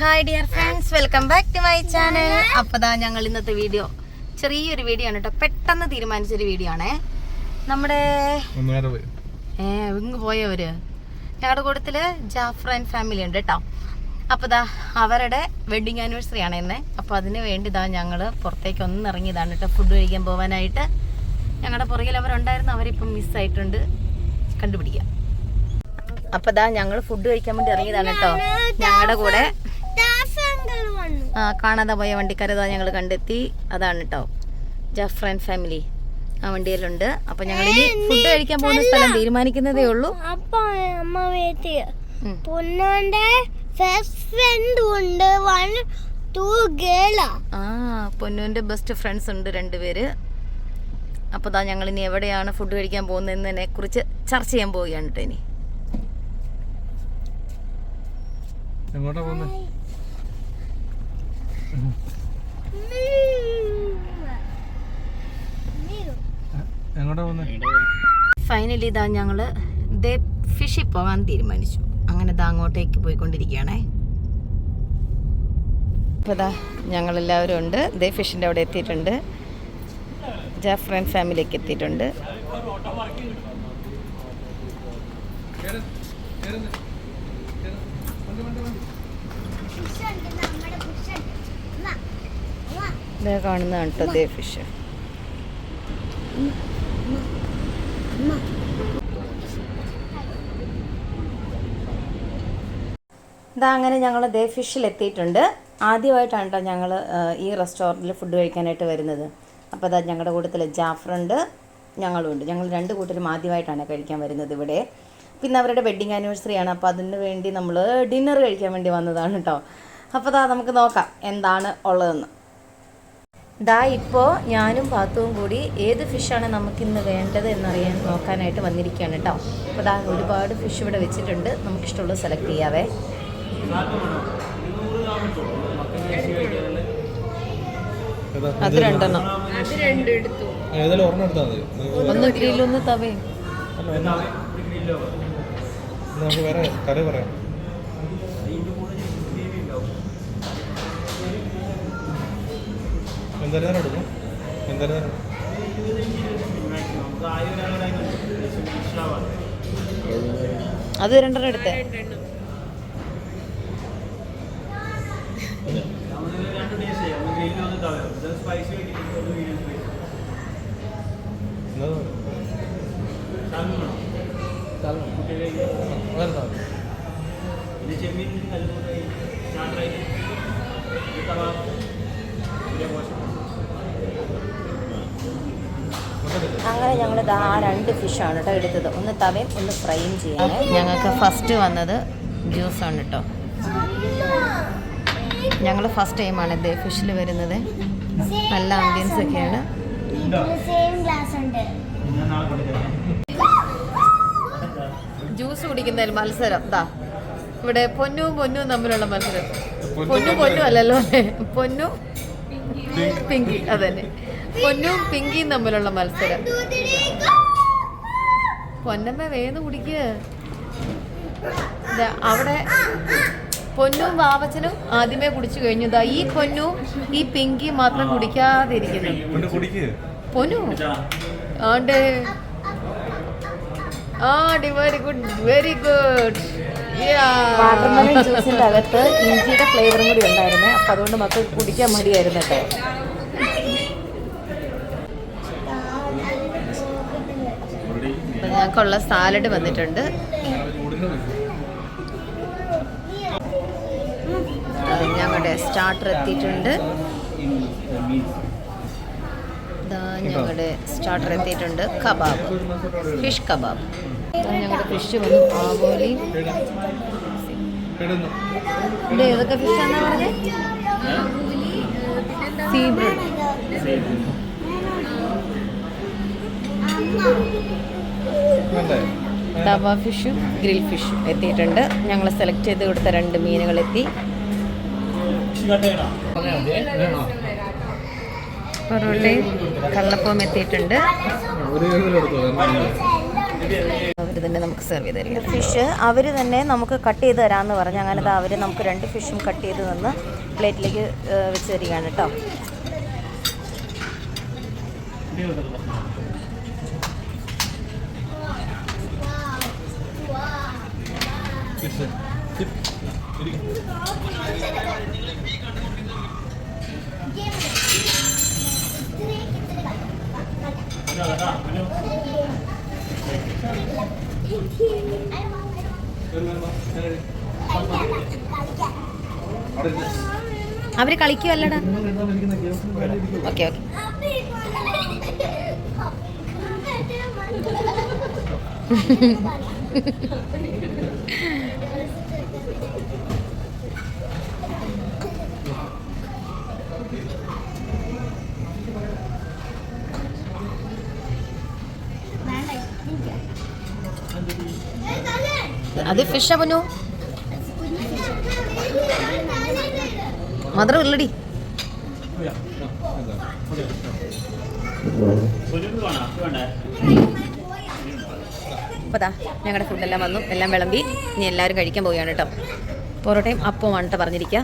Hi dear friends welcome back to my channel അപ്പോൾ ദാ ഞങ്ങൾ ഇന്നത്തെ വീഡിയോ ചെറിയൊരു വീഡിയോ ആണ് കേട്ടോ പെട്ടെന്ന് തീരുമാനിച്ചൊരു വീഡിയോ ആണേ. നമ്മുടെ ഏ ഇങ്ങ് പോയവര്. ഞങ്ങളുടെ കൂട്ടത്തിൽ ജാഫ്ര ആൻഡ് ഫാമിലി ഉണ്ട് കേട്ടോ അപ്പോൾ ദാ അവരുടെ വെഡിങ് ആനിവേഴ്സറി ആണ് എന്നെ അപ്പോൾ അതിന് വേണ്ടി ഇതാ ഞങ്ങൾ പുറത്തേക്ക് ഒന്ന് ഇറങ്ങിയതാണ് കേട്ടോ ഫുഡ് കഴിക്കാൻ പോകാനായിട്ട് ഞങ്ങളുടെ പുറകിൽ അവരുണ്ടായിരുന്നു. അവരിപ്പം മിസ്സായിട്ടുണ്ട് കണ്ടുപിടിക്കാം. അപ്പോൾ ഇതാ ഞങ്ങൾ ഫുഡ് കഴിക്കാൻ വേണ്ടി ഇറങ്ങിയതാണ് കേട്ടോ ഞങ്ങളുടെ കൂടെ കാണാതെ പോയ വണ്ടിക്കാരെ ഞങ്ങൾ കണ്ടെത്തി. അതാണ് കേട്ടോ ജഫ്രൻ ആൻഡ് ഫാമിലി. ആ വണ്ടിയിലുണ്ട്. അപ്പൊ ഞങ്ങൾ ഇനി ഫുഡ് കഴിക്കാൻ പോകുന്ന സ്ഥലം തീരുമാനിക്കുന്നതേ ഉള്ളൂ. അപ്പൊ അമ്മ വീട്ടിൽ പൊന്നോന്റെ ഫസ്റ്റ് ഫ്രണ്ട് ഉണ്ട്. വൺ ടു ഗേളാ ആ. പൊന്നുവിന്റെ ബെസ്റ്റ് ഫ്രണ്ട്സ് ഉണ്ട് രണ്ടുപേര് അപ്പൊ ദാ ഞങ്ങൾ ഇനി എവിടെയാണ് ഫുഡ് കഴിക്കാൻ പോകുന്നതിനെ കുറിച്ച് ചർച്ച ചെയ്യാൻ പോവുകയാണ് കേട്ടോ ഇനി. എങ്ങോട്ടാ പോകുന്നത് ഫൈനലി ഇതാ ഞങ്ങൾ ഫിഷിൽ പോകാൻ തീരുമാനിച്ചു. അങ്ങനെ ഇതാ അങ്ങോട്ടേക്ക് പോയിക്കൊണ്ടിരിക്കുകയാണേ. അപ്പോൾ ഇതാ ഞങ്ങളെല്ലാവരും ഉണ്ട്. ദേ ഫിഷിന്റെ അവിടെ എത്തിയിട്ടുണ്ട്. ജാഫർ ആൻഡ് ഫാമിലിയൊക്കെ എത്തിയിട്ടുണ്ട് ഇതാ കാണുന്നതാണ് കേട്ടോ ദേ ഫിഷ് ഇതാ അങ്ങനെ ഞങ്ങൾ ദേ ഫിഷിൽ എത്തിയിട്ടുണ്ട്. ആദ്യമായിട്ടാണ് കേട്ടോ ഞങ്ങൾ ഈ റെസ്റ്റോറന്റിൽ ഫുഡ് കഴിക്കാനായിട്ട് വരുന്നത്. അപ്പോൾ അതാ ഞങ്ങളുടെ കൂട്ടത്തിൽ ജാഫറുണ്ട് ഞങ്ങളുണ്ട് ഞങ്ങൾ രണ്ട് കൂട്ടരും ആദ്യമായിട്ടാണ് കഴിക്കാൻ വരുന്നത് ഇവിടെ. പിന്നെ അവരുടെ വെഡ്ഡിങ് ആനിവേഴ്സറി ആണ്. അപ്പോൾ അതിന് വേണ്ടി നമ്മൾ ഡിന്നർ കഴിക്കാൻ വേണ്ടി വന്നതാണ് കേട്ടോ അപ്പോൾ അതാ നമുക്ക് നോക്കാം എന്താണ് ഉള്ളതെന്ന്. ദാ ഇപ്പോൾ ഞാനും പാത്തുവും കൂടി ഏത് ഫിഷാണ് നമുക്കിന്ന് വേണ്ടത് എന്നറിയാൻ നോക്കാനായിട്ട് വന്നിരിക്കുകയാണ് കേട്ടോ. അപ്പോൾ ദാ ഒരുപാട് ഫിഷ് ഇവിടെ വെച്ചിട്ടുണ്ട്. നമുക്കിഷ്ടമുള്ളത് സെലക്ട് ചെയ്യാവേ. അത് രണ്ടെണ്ണം. ഒന്ന് ഗ്രില്ലൊന്ന് എന്നാ നമുക്ക് വേറെ കറി പറയാം. എന്തായാലും എടുക്കും എന്തായാലും അത് രണ്ടെണ്ണം എടുത്തേ. എന്നാ ഞങ്ങൾ ദാ ആ രണ്ട് ഫിഷാണ് കേട്ടോ എടുത്തത്. ഒന്ന് തവയും ഒന്ന് ഫ്രൈയും ചെയ്യാൻ ഞങ്ങൾക്ക് ഫസ്റ്റ് വന്നത് ജ്യൂസാണ് കേട്ടോ ഞങ്ങൾ ഫസ്റ്റ് ടൈമാണ് ഇത് ഫിഷിൽ വരുന്നത്. നല്ല ആംബിയൻസ് ഒക്കെയാണ്. സെയിം ഗ്ലാസ് ഉണ്ട് ജ്യൂസ് കുടിക്കുന്നതിൽ മത്സരം. ദാ ഇവിടെ പൊന്നും പൊന്നും തമ്മിലുള്ള മത്സരം. പൊന്നു പൊന്നു അല്ലല്ലോ. അല്ലേ പൊന്നു പിങ്കി അതന്നെ. പൊന്നും പിങ്കിയും തമ്മിലുള്ള മത്സരം. പൊന്നമ്മ വേന്ന് കുടിക്കുക ദാ അവിടെ പൊന്നും വാവച്ചനും ആദ്യമേ കുടിച്ചു കഴിഞ്ഞു. ദാ ഈ പൊന്നും ഈ പിങ്കി മാത്രം കുടിക്കാതിരിക്കുന്നു. പൊന്നു? ആണ്ട്. ആ D very good very good watermelon ജ്യൂസിന്റെ അകത്ത് ഇഞ്ചിയുടെ ഫ്ലേവറും കൂടി ഉണ്ടായിരുന്നു. അപ്പൊ അതുകൊണ്ട് മക്കൾക്ക് കുടിക്കാൻ മടിയായിരുന്നു കേട്ടോ. ഞങ്ങൾക്കുള്ള സാലഡ് വന്നിട്ടുണ്ട്. ഞങ്ങളുടെ സ്റ്റാർട്ടർ എത്തിയിട്ടുണ്ട്. ഞങ്ങളുടെ സ്റ്റാർട്ടർ എത്തിയിട്ടുണ്ട് കബാബ് ഫിഷ് കബാബ്. ഞങ്ങളുടെ ഫിഷ് വന്നു ആവോലി ഇത് ഏതൊക്കെ ഫിഷാന്നാ പറഞ്ഞത് വേണ്ടേ തവ ഫിഷും ഗ്രിൽ ഫിഷും എത്തിയിട്ടുണ്ട്. ഞങ്ങൾ സെലക്ട് ചെയ്ത് കൊടുത്ത രണ്ട് മീനുകൾ എത്തി. പൊറോട്ടയും കള്ളപ്പവും എത്തിയിട്ടുണ്ട്. അവർ തന്നെ നമുക്ക് സെർവ് ചെയ്ത് തരും. ഫിഷ് അവർ തന്നെ നമുക്ക് കട്ട് ചെയ്ത് തരാമെന്ന് പറഞ്ഞു അങ്ങനെ അവർ നമുക്ക് രണ്ട് ഫിഷും കട്ട് ചെയ്ത് തന്ന് പ്ലേറ്റിലേക്ക് വെച്ച് തരികയാണ് കേട്ടോ. അവർ കളിക്കുമല്ലടാ ഓക്കെ ഓക്കെ. അത് ഫിഷാ പൊന്നു? മധുരം ഇല്ലടി. അപ്പതാ ഞങ്ങളുടെ ഫുഡെല്ലാം വന്നു. എല്ലാം വിളമ്പി. ഇനി എല്ലാവരും കഴിക്കാൻ പോവുകയാണ് കേട്ടോ. പൊറോട്ടയും അപ്പവുമാണ് കേട്ടോ പറഞ്ഞിരിക്കുക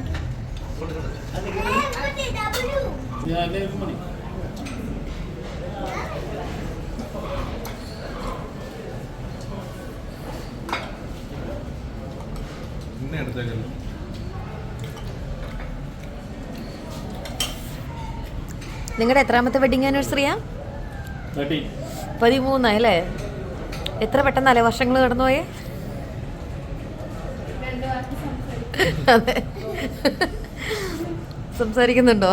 നിങ്ങളുടെ എത്രാമത്തെ വെഡിങ് ആനിവേഴ്സറിയാ പതിമൂന്നായി അല്ലേ എത്ര പെട്ടെന്നല്ലേ വർഷങ്ങൾ കടന്നുപോയേ? അതെ. സംസാരിക്കുന്നുണ്ടോ?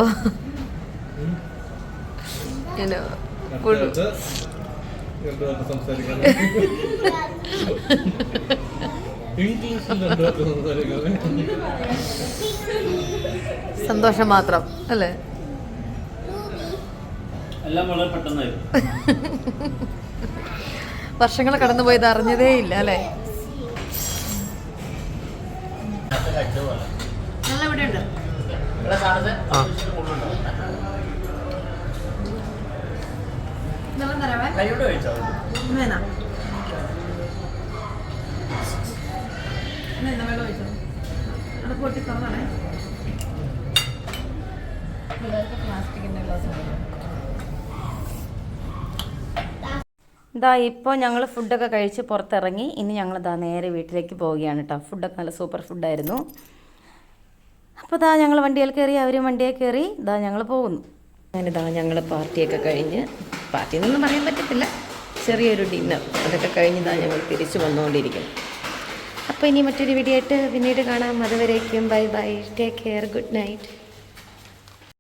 സന്തോഷം മാത്രം അല്ലേ? എല്ലാം വളരെ പെട്ടെന്നായിരുന്നു. വർഷങ്ങൾ കടന്നുപോയത് അറിഞ്ഞതേ ഇല്ല അല്ലേ? നല്ല ഇവിടെ ഇതാ ഇപ്പോൾ ഞങ്ങൾ ഫുഡൊക്കെ കഴിച്ച് പുറത്തിറങ്ങി. ഇനി ഞങ്ങൾ ഇതാ നേരെ വീട്ടിലേക്ക് പോവുകയാണ് കേട്ടോ ഫുഡൊക്കെ നല്ല സൂപ്പർ ഫുഡായിരുന്നു. അപ്പോൾ ഇതാ ഞങ്ങൾ വണ്ടിയിൽ കയറി അവരും വണ്ടിയിൽ കയറി ഇതാ ഞങ്ങൾ പോകുന്നു. അങ്ങനെ ഇതാ ഞങ്ങൾ പാർട്ടിയൊക്കെ കഴിഞ്ഞ് പാർട്ടി എന്നൊന്നും പറയാൻ പറ്റത്തില്ല. ചെറിയൊരു ഡിന്നർ. അതൊക്കെ കഴിഞ്ഞ് ഇതാ ഞങ്ങൾ തിരിച്ചു വന്നുകൊണ്ടിരിക്കുന്നു. അപ്പോൾ ഇനി മറ്റൊരു വീഡിയോ ആയിട്ട് പിന്നീട് കാണാം. അതുവരേക്കും bye bye. Take care. Good night.